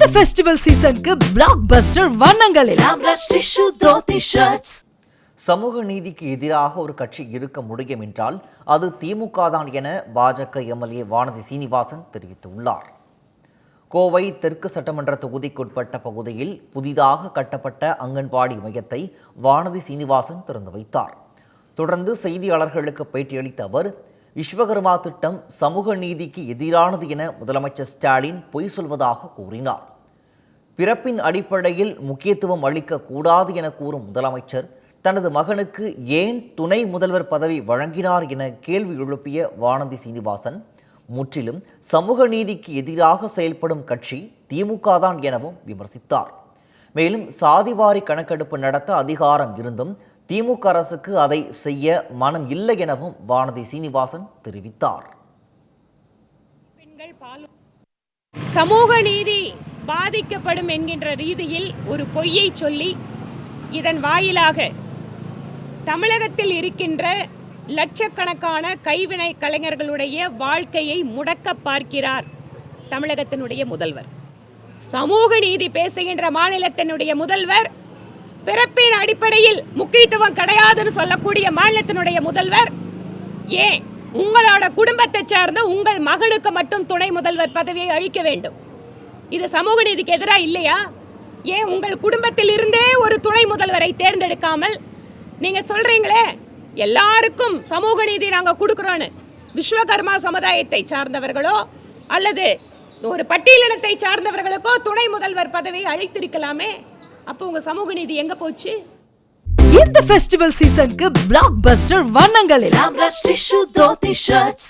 இந்த ஃபெஸ்டிவல் சீசனுக்கு பிளாக் பஸ்டர் வண்ணங்களில் சமூக நீதிக்கு எதிராக ஒரு கட்சி இருக்க முடியும் என்றால் அது திமுக தான் என பாஜக எம்எல்ஏ வானதி சீனிவாசன் தெரிவித்துள்ளார். கோவை தெற்கு சட்டமன்ற தொகுதிக்குட்பட்ட பகுதியில் புதிதாக கட்டப்பட்ட அங்கன்வாடி மையத்தை வானதி சீனிவாசன் திறந்து வைத்தார். தொடர்ந்து செய்தியாளர்களுக்கு பேட்டியளித்த அவர் விஸ்வகர்மா திட்டம் சமூக நீதிக்கு எதிரானது என முதலமைச்சர் ஸ்டாலின் பொய் சொல்வதாக கூறினார். பிறப்பின் அடிப்படையில் முக்கியத்துவம் அளிக்கக்கூடாது என கூறும் முதலமைச்சர் தனது மகனுக்கு ஏன் துணை முதல்வர் பதவி வழங்கினார் என கேள்வி எழுப்பிய வானதி சீனிவாசன் முற்றிலும் சமூக நீதிக்கு எதிராக செயல்படும் கட்சி திமுக தான் எனவும் விமர்சித்தார். மேலும் சாதிவாரி கணக்கெடுப்பு நடத்த அதிகாரம் இருந்தும் திமுக அரசுக்கு அதை செய்ய மனம் இல்லை எனவும் வானதி சீனிவாசன் தெரிவித்தார். பெண்கள் சமூக நீதி பாதிக்கப்படும் என்கின்ற ரீதியில் ஒரு பொய்யை சொல்லி இதன் வாயிலாக தமிழகத்தில் இருக்கின்ற லட்சக்கணக்கான கைவினை கலைஞர்களுடைய வாழ்க்கையை முடக்க பார்க்கிறார் தமிழகத்தினுடைய முதல்வர். சமூக நீதி பேசுகின்ற மாநிலத்தினுடைய முதல்வர் பிறப்பின் அடிப்படையில் முக்கியத்துவம் கிடையாதுன்னு சொல்லக்கூடிய மாநிலத்தினுடைய முதல்வர் ஏன்? உங்களோட குடும்பத்தை சார்ந்த உங்கள் மகளுக்கு மட்டும் துணை முதல்வர் பதவியை அழிக்க வேண்டும். இது சமூக நீதிக்கு எதிராக இல்லையா? ஏன் உங்கள் குடும்பத்தில் இருந்தே ஒரு துணை முதல்வரை தேர்ந்தெடுக்காமல் நீங்க சொல்றீங்களே எல்லாருக்கும் சமூக நீதி நாங்கள் கொடுக்குறோன்னு விஸ்வகர்மா சமுதாயத்தை சார்ந்தவர்களோ அல்லது ஒரு பட்டியலினத்தை சார்ந்தவர்களுக்கோ துணை முதல்வர் பதவியை அழைத்திருக்கலாமே அப்போ உங்க சமூக நீதி எங்க போச்சு? இந்த ஃபெஸ்டிவல் சீசனுக்கு பிளாக் பஸ்டர் தோத்தி ஷர்ட்ஸ்